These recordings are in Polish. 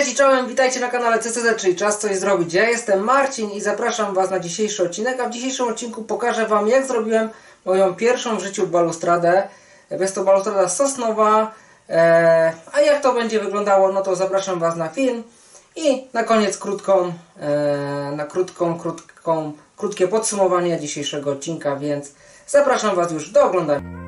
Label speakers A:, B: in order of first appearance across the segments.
A: Cześć i czołem, witajcie na kanale CCZ, czyli Czas Coś Zrobić. Ja jestem Marcin i zapraszam Was na dzisiejszy odcinek, a w dzisiejszym odcinku pokażę Wam jak zrobiłem moją pierwszą w życiu balustradę. Jest to balustrada sosnowa, e, a jak to będzie wyglądało, no to zapraszam Was na film i na koniec krótką, e, na krótką, krótką, krótkie podsumowanie dzisiejszego odcinka, więc zapraszam Was już do oglądania.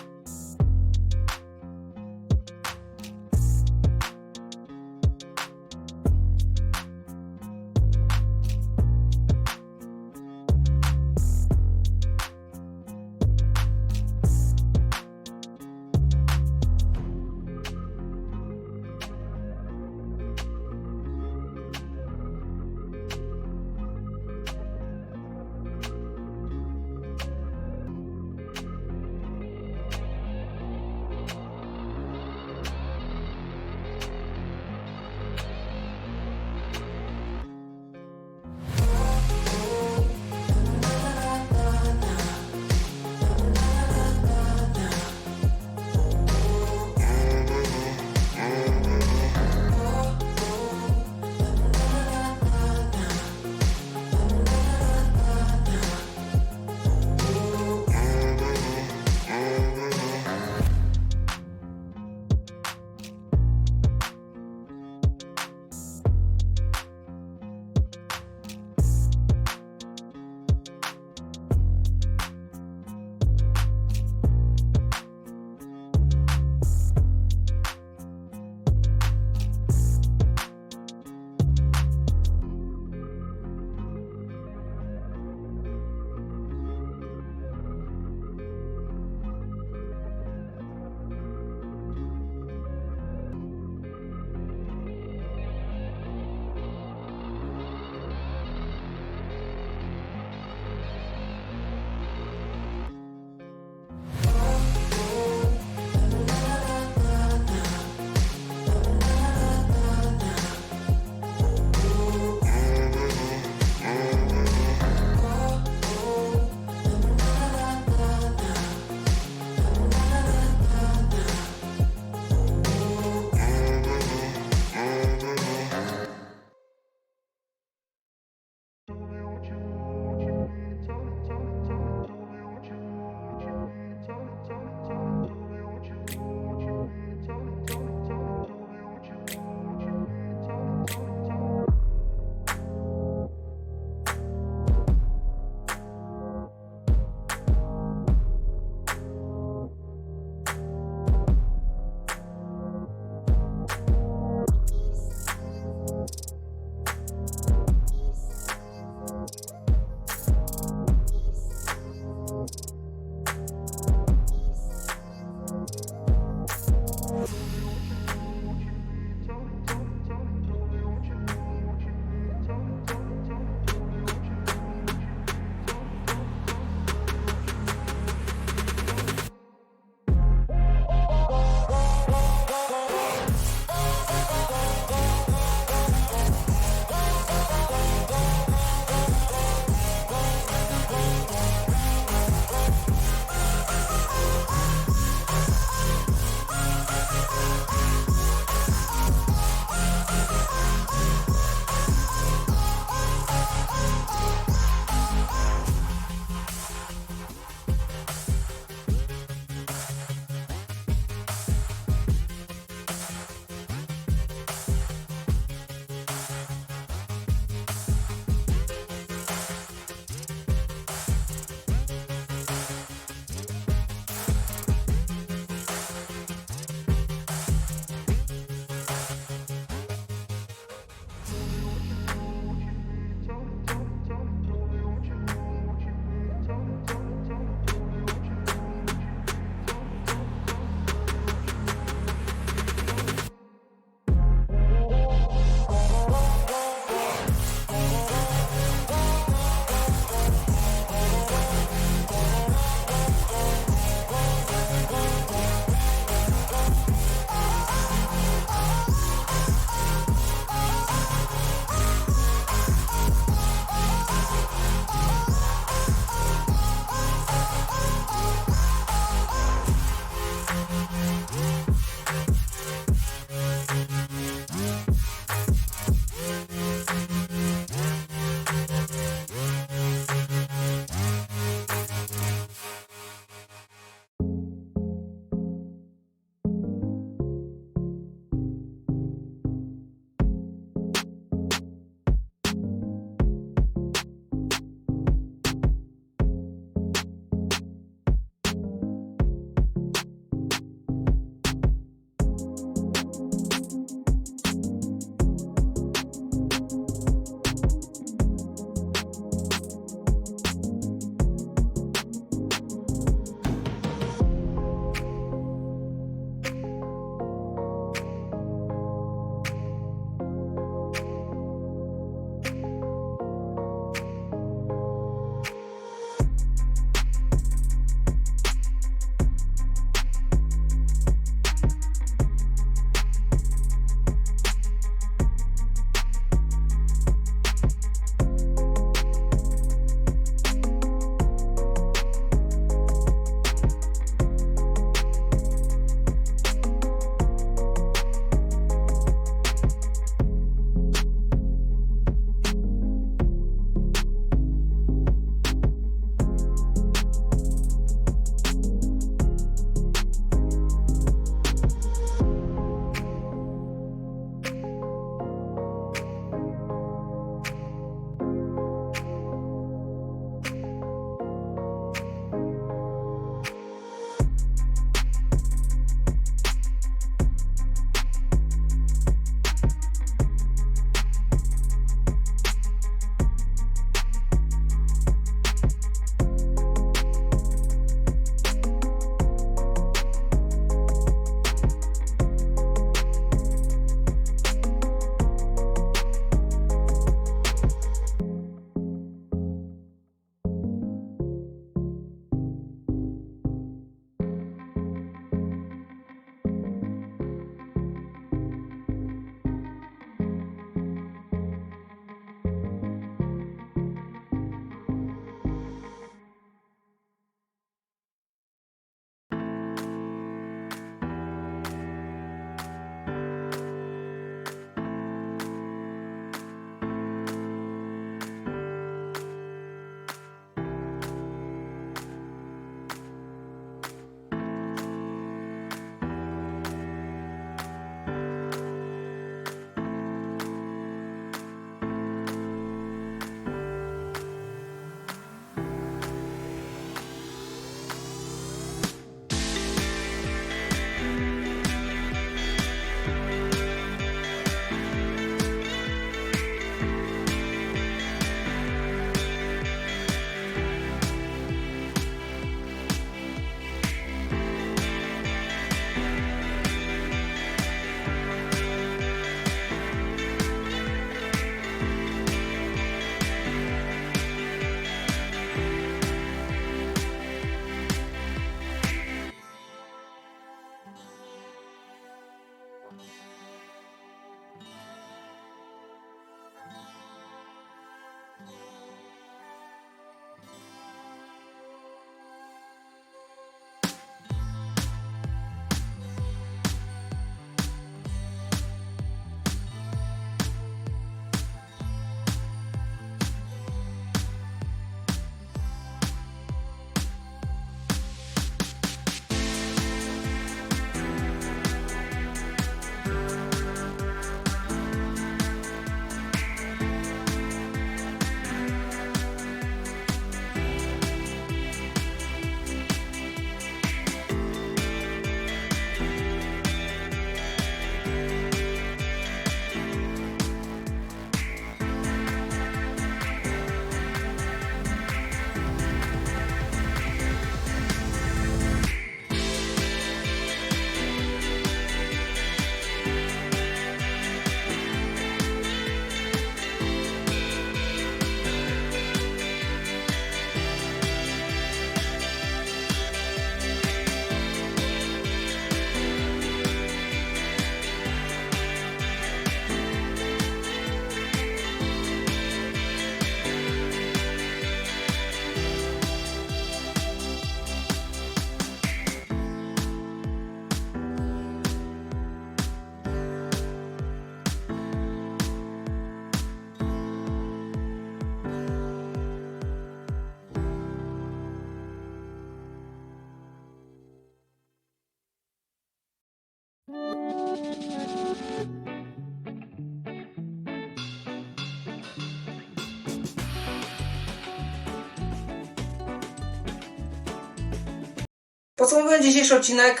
A: Podsumowując dzisiejszy odcinek,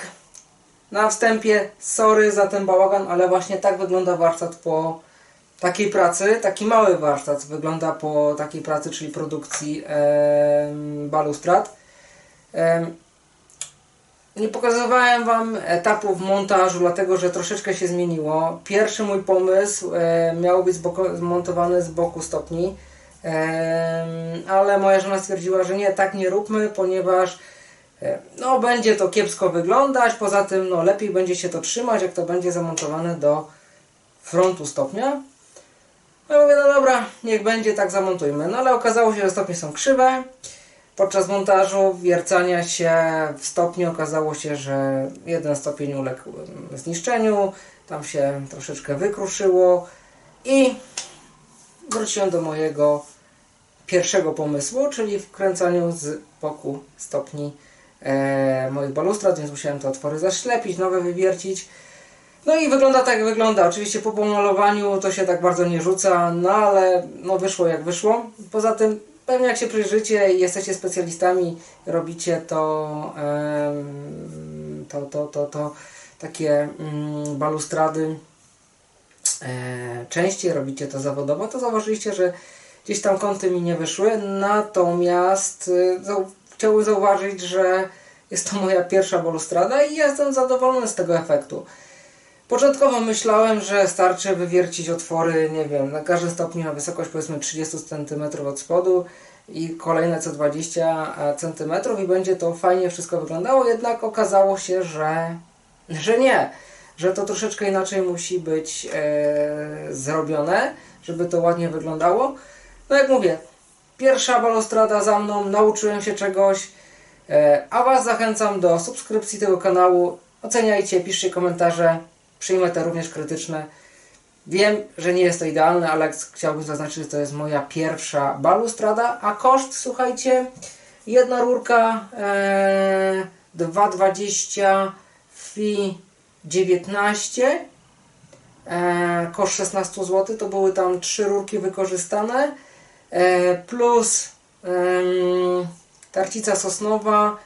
A: na wstępie sorry za ten bałagan, ale właśnie tak wygląda warsztat po takiej pracy. Taki mały warsztat wygląda po takiej pracy, czyli produkcji em, balustrad. Em, nie pokazywałem Wam etapów montażu, dlatego że troszeczkę się zmieniło. Pierwszy mój pomysł e, miał być zmontowany z boku stopni, em, ale moja żona stwierdziła, że nie, tak nie róbmy, ponieważ e, no, będzie to kiepsko wyglądać. Poza tym no, lepiej będzie się to trzymać, jak to będzie zamontowane do frontu stopnia. No mówię, no dobra, niech będzie, tak zamontujmy. No ale okazało się, że stopnie są krzywe. Podczas montażu wiercania się w stopniu okazało się, że jeden stopień uległ mm, zniszczeniu, tam się troszeczkę wykruszyło i wróciłem do mojego pierwszego pomysłu, czyli wkręcaniu z boku stopni e, moich balustrad, więc musiałem te otwory zaślepić, nowe wywiercić. No i wygląda tak jak wygląda. Oczywiście po pomalowaniu to się tak bardzo nie rzuca, no ale no wyszło jak wyszło. Poza tym pewnie jak się przyjrzycie i jesteście specjalistami, robicie to, to, to, to, to takie mm, balustrady e, częściej, robicie to zawodowo, to zauważyliście, że gdzieś tam kąty mi nie wyszły. Natomiast y, chciałbym zauważyć, że jest to moja pierwsza balustrada i jestem zadowolony z tego efektu. Początkowo myślałem, że starczy wywiercić otwory, nie wiem, na każdym stopniu na wysokość powiedzmy 30 cm od spodu i kolejne co 20 cm i będzie to fajnie wszystko wyglądało, jednak okazało się, że, że nie, że to troszeczkę inaczej musi być e, zrobione, żeby to ładnie wyglądało. No jak mówię, pierwsza balustrada za mną, nauczyłem się czegoś, e, a Was zachęcam do subskrypcji tego kanału, oceniajcie, piszcie komentarze, przyjmę te również krytyczne. Wiem, że nie jest to idealne, ale chciałbym zaznaczyć, że to jest moja pierwsza balustrada, a koszt, słuchajcie, jedna rurka e, 2,20 fi 19 e, koszt 16 zł, to były tam trzy rurki wykorzystane plus em, tarcica sosnowa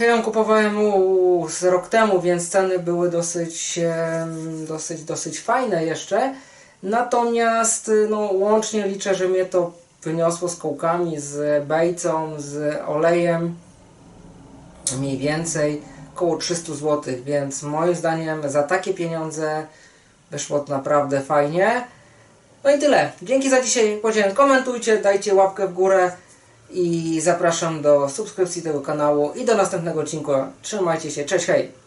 A: ja ją kupowałem z rok temu, więc ceny były dosyć, dosyć, dosyć fajne jeszcze. Natomiast no, łącznie liczę, że mnie to wyniosło z kołkami, z bejcą, z olejem mniej więcej około 300 zł, więc moim zdaniem za takie pieniądze wyszło to naprawdę fajnie. No i tyle. Dzięki za dzisiaj. Powiedziałem, komentujcie, dajcie łapkę w górę i zapraszam do subskrypcji tego kanału i do następnego odcinka. Trzymajcie się, cześć, hej!